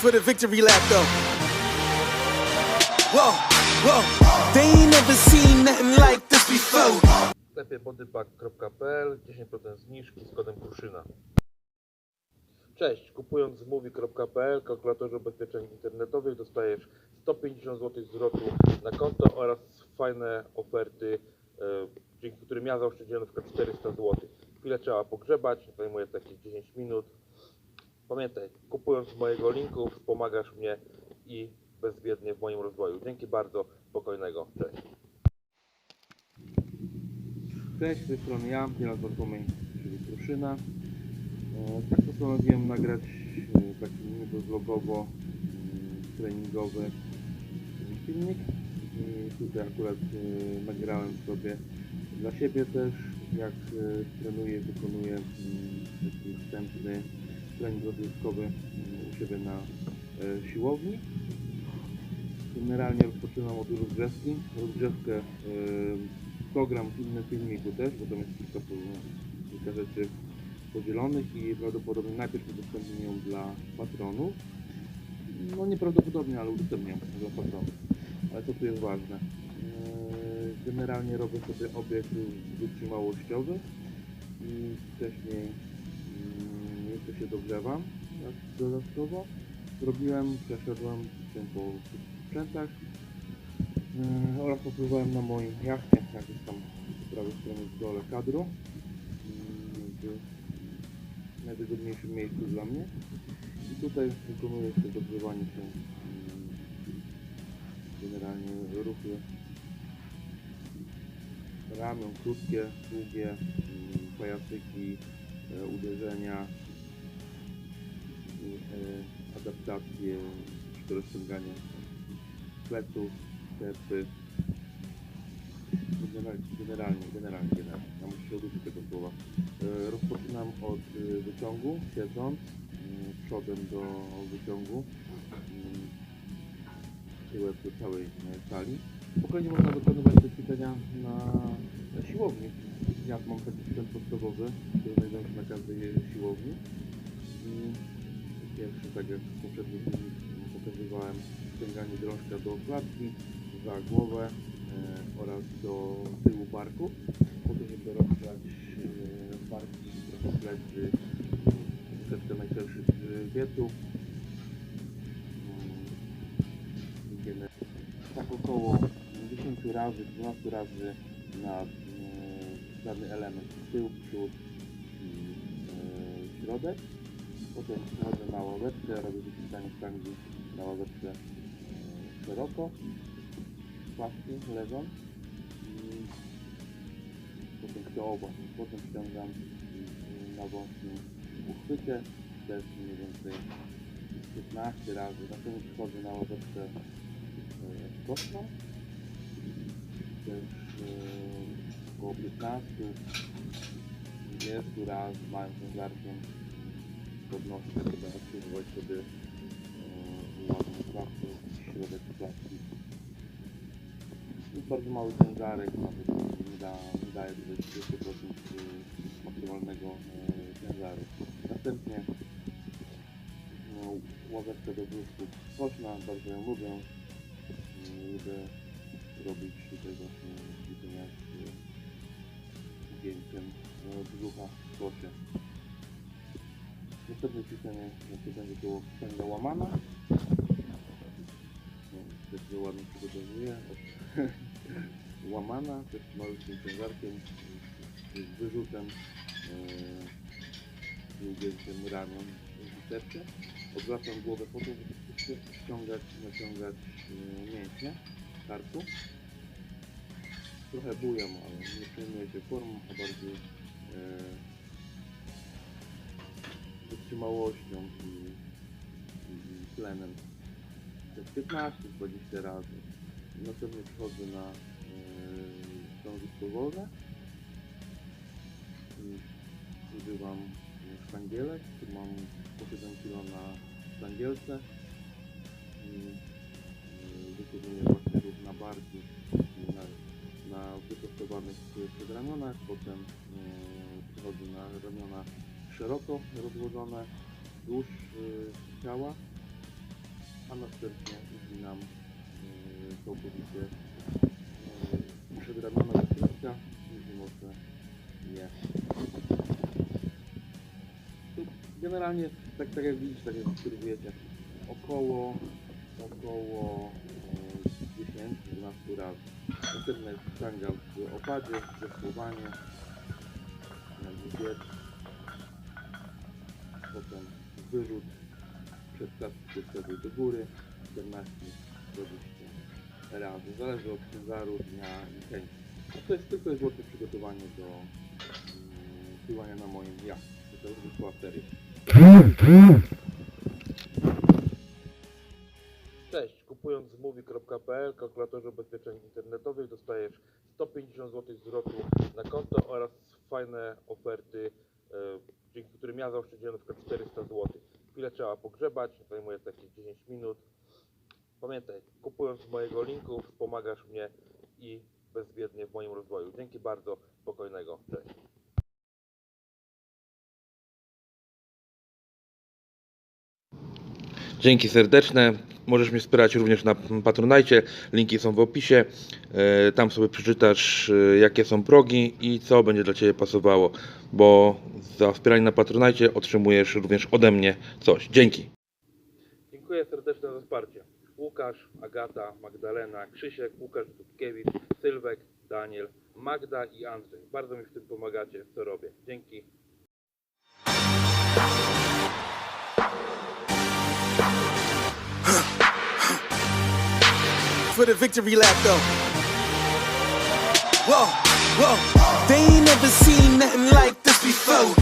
for the victory lap though. Whoa, whoa, they ain't never seen nothing like this before. W sklepie bodypack.pl 10% zniżki z kodem Kruszyna. Cześć, kupując z mówi.pl kalkulatorze ubezpieczeń internetowych dostajesz 150 zł zwrotu na konto oraz fajne oferty, e, dzięki którym ja zaoszczędziłem przykład 400 zł. Chwilę trzeba pogrzebać, zajmuje to jakieś 10 minut. Pamiętaj, kupując mojego linku wspomagasz mnie i bezwiednie w moim rozwoju. Dzięki bardzo, spokojnego, cześć. Cześć, z tej strony ja, Pilar Bartłomiej, czyli Kruszyna. E, Tak postanowiłem nagrać e, taki niby mm, treningowy filmik. I tutaj akurat e, nagrałem sobie dla siebie też, jak e, trenuję, wykonuję mm, taki wstępny trening rozrywkowy mm, u siebie na e, siłowni. Generalnie rozpoczynam od rozgrzewki. Rozgrzewkę e, program w innym filmiku też, bo tam jest kilka, kilka rzeczy podzielonych i prawdopodobnie najpierw udostępnię ją dla patronów. No nieprawdopodobnie, ale udostępniam dla patronów. Ale co tu jest ważne? Eee, Generalnie robię sobie obieg wytrzymałościowy i wcześniej jeszcze się dogrzewam tak, dodatkowo. Zrobiłem, przeszedłem po sprzętach Yy, oraz popływałem na moim jachcie, jak jest tam po prawej stronie w dole kadru. Yy, w najwygodniejszym miejscu dla mnie. I tutaj wykonuję jeszcze dogrzewanie się yy, generalnie ruchy. Ramion krótkie, długie yy, pajacyki, yy, uderzenia yy, adaptacje, czy rozciąganie pleców, stepy. Generalnie, generalnie, generalnie, generalnie. Ja muszę się oduczyć tego słowa. E, rozpoczynam od e, wyciągu, siedząc e, przodem do wyciągu, mm, tyłem do całej e, sali. Spokojnie można wykonywać te ćwiczenia na, siłowni. Ja mam taki sprzęt podstawowy, który znajduje się na każdej siłowni. Pierwszy, tak jak w poprzednim filmie pokazywałem, ściąganie drążka do klatki, za głowę e, oraz do tyłu barku, po to, żeby rozgrzać e, barki, trochę plecy, troszeczkę najszerszych grzbietu. Mm, gener- Tak około 10 razy, 12 razy na e, dany element tył, przód i e, środek. Potem przechodzę na ławeczkę, robię wyciskanie sztangi na ławeczce e, szeroko, płaski leżą i potem chcę oba. Potem ściągam mm, na wąskim uchwycie, też mniej więcej 15 razy. Następnie przychodzę na ławeczkę e, kostną, też e, około 15 20 razy małym ciężarkiem podnoszę, żeby aktywować sobie e, ładną klatkę, środek klatki. Jest bardzo mały ciężarek, nawet nie, da, nie daje tutaj 30% maksymalnego e, ciężaru. Następnie no, ławeczka do brzuszku skośna, bardzo ją lubię. E, Lubię robić tutaj Następne ćwiczenie to będzie było wstęga łamana. Też ładnie przygotowuję. łamana, też z malutkim ciężarkiem, z wyrzutem yy, i ugięciem ramion w wsteczkę. Odwracam głowę po to, żeby ściągać, naciągać yy, mięśnie karku. Trochę bujam, ale nie przejmuję się formą, a bardziej yy, wytrzymałością i, i tlenem. Te 15-20 razy. Następnie przechodzę na yy. I Używam e, sztangielek, tu mam po 7 kg na sztangielce. I yy, wykonuję właśnie ruch na barki, na, na wyprostowanych przedramionach, potem yy, przechodzę na ramiona szeroko rozłożone wzdłuż y, ciała a następnie uginam yy, całkowicie yy, przedramiona do środka i może je. Generalnie, tak, tak jak widzicie, tak jak obserwujecie, około, około yy, 10-12 razy. Następne ściągam w opadzie, zesłowanie, na bieg, potem wyrzut, przedstaw przedstawię do góry, 14 do 20 razy. Zależy od ciężaru, dnia i chęci. A to jest tylko i wyłącznie przygotowanie do mm, na moim jachcie. To jest zwykła seria. Cześć, kupując z mówi.pl, kalkulatorze ubezpieczeń internetowych dostajesz 150 zł zwrotu na konto oraz fajne oferty, e, dzięki którym ja zaoszczędziłem na przykład 400 zł. Chwilę trzeba pogrzebać, zajmuje to jakieś 10 minut. Pamiętaj, kupując z mojego linku wspomagasz mnie i bezwiednie w moim rozwoju. Dzięki bardzo, spokojnego, cześć. Dzięki serdeczne. Możesz mnie wspierać również na Patronajcie. Linki są w opisie. E, Tam sobie przeczytasz, e, jakie są progi i co będzie dla Ciebie pasowało, bo za wspieranie na Patronajcie otrzymujesz również ode mnie coś. Dzięki. Dziękuję serdecznie za wsparcie. Łukasz, Agata, Magdalena, Krzysiek, Łukasz Dudkiewicz, Sylwek, Daniel, Magda i Andrzej. Bardzo mi w tym pomagacie, co robię. Dzięki. for the victory lap though. Whoa, whoa, they ain't never seen nothing like this before.